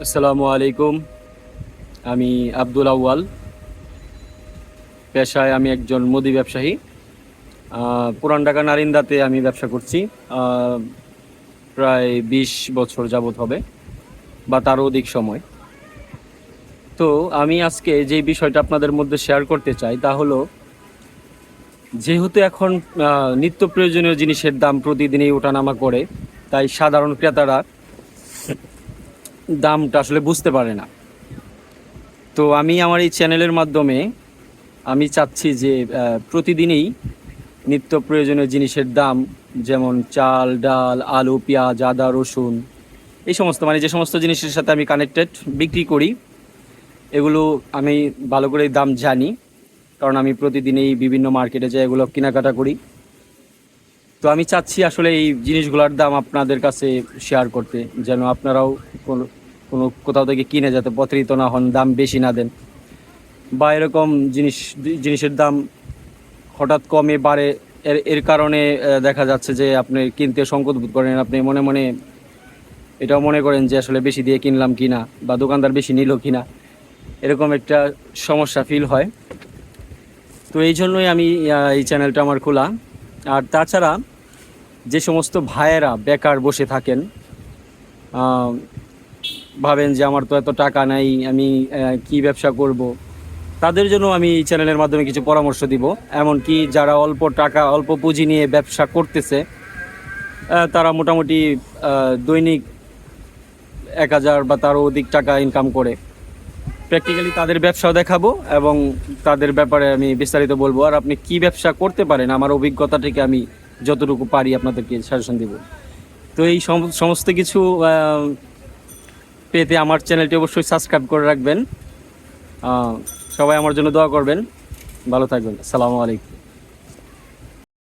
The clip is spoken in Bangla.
আসসালামু আলাইকুম। আমি আব্দুল আউয়াল। পেশায় আমি একজন মুদি ব্যবসায়ী। পুরান ঢাকা নারিন্দাতে আমি ব্যবসা করছি। প্রায় বিশ বছর যাবৎ হবে, বা তারও অধিক সময়। তো আমি আজকে যে বিষয়টা আপনাদের মধ্যে শেয়ার করতে চাই, তা হলো, যেহেতু এখন নিত্য প্রয়োজনীয় জিনিসের দাম প্রতিদিনই ওঠানামা করে, তাই সাধারণ ক্রেতারা দামটা আসলে বুঝতে পারে না। তো আমি আমার এই চ্যানেলের মাধ্যমে আমি চাচ্ছি যে প্রতিদিনই নিত্য প্রয়োজনীয় জিনিসের দাম যেমন চাল, ডাল, আলু, পেঁয়াজ, আদা, রসুন, এই সমস্ত মানে যে সমস্ত জিনিসের সাথে আমি কানেক্টেড বিক্রি করি, এগুলো আমি ভালো করে দাম জানি, কারণ আমি প্রতিদিনই বিভিন্ন মার্কেটে যাই, এগুলো কেনাকাটা করি। তো আমি চাচ্ছি আসলে এই জিনিসগুলোর দাম আপনাদের কাছে শেয়ার করতে, যেন আপনারাও কোনো কোনো কোথাও থেকে কিনে যাতে প্রতারিত না হন, দাম বেশি না দেন। বা এরকম জিনিস, জিনিসের দাম হঠাৎ কমে বাড়ে, এর এর কারণে দেখা যাচ্ছে যে আপনি কিনতে সংকট বোধ করেন। আপনি মনে মনে এটাও মনে করেন যে আসলে বেশি দিয়ে কিনলাম কি না বা দোকানদার বেশি নিল কি না এরকম একটা সমস্যা ফিল হয়। তো এই জন্যই আমি এই চ্যানেলটা আমার খোলা। আর তাছাড়া যে সমস্ত ভাইয়েরা বেকার বসে থাকেন ভাবেন যে আমার তো এত টাকা নাই, আমি কি ব্যবসা করব? তাদের জন্য আমি এই চ্যানেলের মাধ্যমে কিছু পরামর্শ দিব। এমনকি যারা অল্প টাকা, অল্প পুঁজি নিয়ে ব্যবসা করতেছে তারা মোটামুটি দৈনিক এক হাজার বা তারও অধিক টাকা ইনকাম করে। প্র্যাকটিক্যালি তাদের ব্যবসাও দেখাবো এবং তাদের ব্যাপারে আমি বিস্তারিত বলব। আর আপনি কি ব্যবসা করতে পারেন, আমার অভিজ্ঞতা থেকে আমি যতটুকু পারি আপনাদেরকে সাজেশন দিব। তো এই সম- সমস্ত কিছু পেতে আমার চ্যানেলটি অবশ্যই সাবস্ক্রাইব করে রাখবেন। সবাই আমার জন্য দোয়া করবেন। ভালো থাকবেন। আসসালামু আলাইকুম।